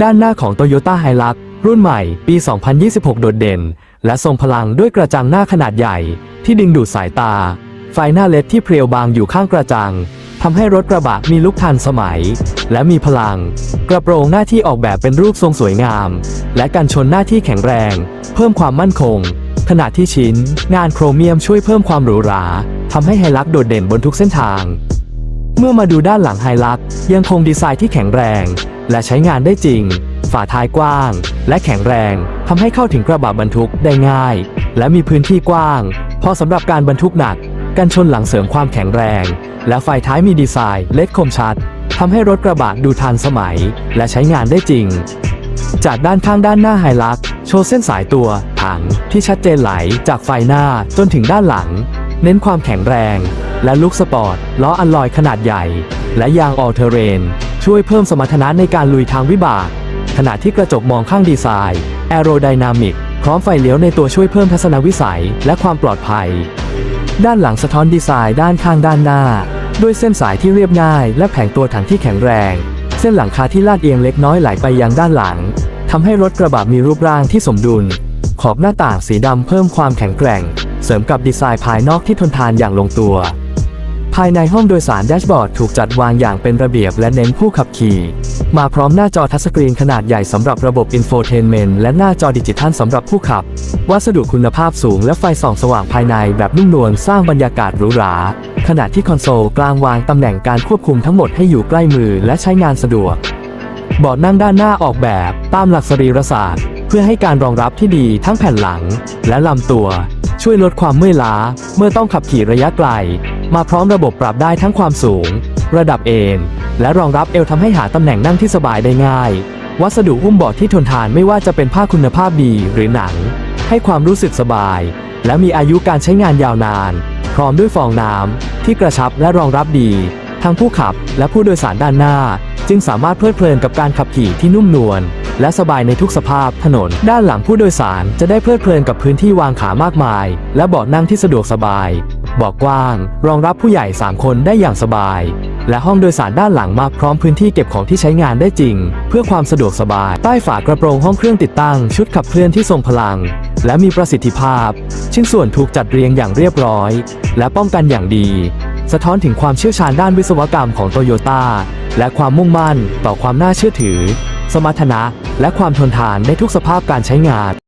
ด้านหน้าของ Toyota Hilux รุ่นใหม่ ปี 2026 โดดเด่น และทรงพลังด้วยกระจังหน้าขนาดใหญ่ ที่ดึงดูดสายตา ไฟหน้าเลดที่เพรียวบางอยู่ข้างกระจังทำให้รถกระบะมีลุคทันสมัย และมีพลัง กระโปรงหน้าที่ออกแบบเป็นรูปทรงสวยงาม และกันชนหน้าที่แข็งแรง เพิ่มความมั่นคง ขณะที่ชิ้น งานโครเมียมช่วยเพิ่มความหรูหราทำให้ไฮลักโดดเด่นบนทุกเส้นทาง เมื่อมาดูด้านหลังไฮลักยังคงดีไซน์ที่แข็งแรง และใช้งานได้จริง ฝาท้ายกว้าง และแข็งแรงทำให้เข้าถึงกระบะบรรทุกได้ง่าย และมีพื้นที่กว้าง พอสำหรับการบรรทุกหนักกันชนหลังเสริมความแข็งแรง และไฟท้ายมีดีไซน์เล็ดคมชัดทำให้รถกระบะดูทันสมัย และใช้งานได้จริง จากด้านข้างด้านหน้าไฮลักโชว์เส้นสายตัว ถังที่ชัดเจนไหลจากไฟหน้าจนถึงด้านหลัง เน้นความแข็งแรง และลุคสปอร์ตล้ออัลลอยขนาดใหญ่ และยางออลเทเรน ช่วยเพิ่มสมรรถนะในการลุยทางวิบาก ขณะที่กระจกมองข้างดีไซน์แอโรไดนามิกพร้อมไฟเลี้ยวในตัวช่วยเพิ่มทัศนวิสัยและความปลอดภัย ด้านหลังสะท้อนดีไซน์ด้านข้างด้านหน้า ด้วยเส้นสายที่เรียบง่าย และแผงตัวถังที่แข็งแรง เส้นหลังคาที่ลาดเอียงเล็กน้อยไหลไปยังด้านหลังทำให้รถกระบะมีรูปร่างที่สมดุล ขอบหน้าต่างสีดำเพิ่มความแข็งแกร่ง เสริมกับดีไซน์ภายนอกที่ทนทานอย่างลงตัว ภายในห้องโดยสารแดชบอร์ดถูกจัดวางอย่างเป็นระเบียบและเน้นผู้ขับขี่ มาพร้อมหน้าจอทัชสกรีนขนาดใหญ่สำหรับระบบอินโฟเทนเมนต์และหน้าจอดิจิทัลสำหรับผู้ขับ วัสดุคุณภาพสูงและไฟส่องสว่างภายในแบบนุ่มนวลสร้างบรรยากาศหรูหราขณะที่คอนโซลกลางวางตำแหน่งการควบคุมทั้งหมดให้อยู่ใกล้มือและใช้งานสะดวกเบาะนั่งด้านหน้าออกแบบตามหลักสรีรศาสตร์ เพื่อให้การรองรับที่ดีทั้งแผ่นหลังและลำตัว ช่วยลดความเมื่อยล้า เมื่อต้องขับขี่ระยะไกล มาพร้อมระบบปรับได้ทั้งความสูง ระดับเอนและรองรับเอวทำให้หาตำแหน่งนั่งที่สบายได้ง่าย วัสดุหุ้มเบาะที่ทนทานไม่ว่าจะเป็นผ้าคุณภาพดีหรือหนัง ให้ความรู้สึกสบาย และมีอายุการใช้งานยาวนาน พร้อมด้วยฟองน้ำที่กระชับและรองรับดี ทั้งผู้ขับและผู้โดยสารด้านหน้า จึงสามารถเพลิดเพลินกับการขับขี่ที่นุ่มนวล และสบายในทุกสภาพถนน ด้านหลังผู้โดยสารจะได้เพลิดเพลินกับพื้นที่วางขามากมาย และเบาะนั่งที่สะดวกสบายเบาะกว้าง รองรับผู้ใหญ่ 3 คนได้อย่างสบาย และห้องโดยสารด้านหลังมาพร้อมพื้นที่เก็บของที่ใช้งานได้จริง เพื่อความสะดวกสบาย ใต้ฝากระโปรงห้องเครื่องติดตั้ง ชุดขับเคลื่อนที่ทรงพลัง และมีประสิทธิภาพ ชิ้นส่วนถูกจัดเรียงอย่างเรียบร้อย และป้องกันอย่างดี สะท้อนถึงความเชี่ยวชาญด้านวิศวกรรมของโตโยต้าและความมุ่งมั่นต่อความน่าเชื่อถือ สมรรถนะ และความทนทานในทุกสภาพการใช้งาน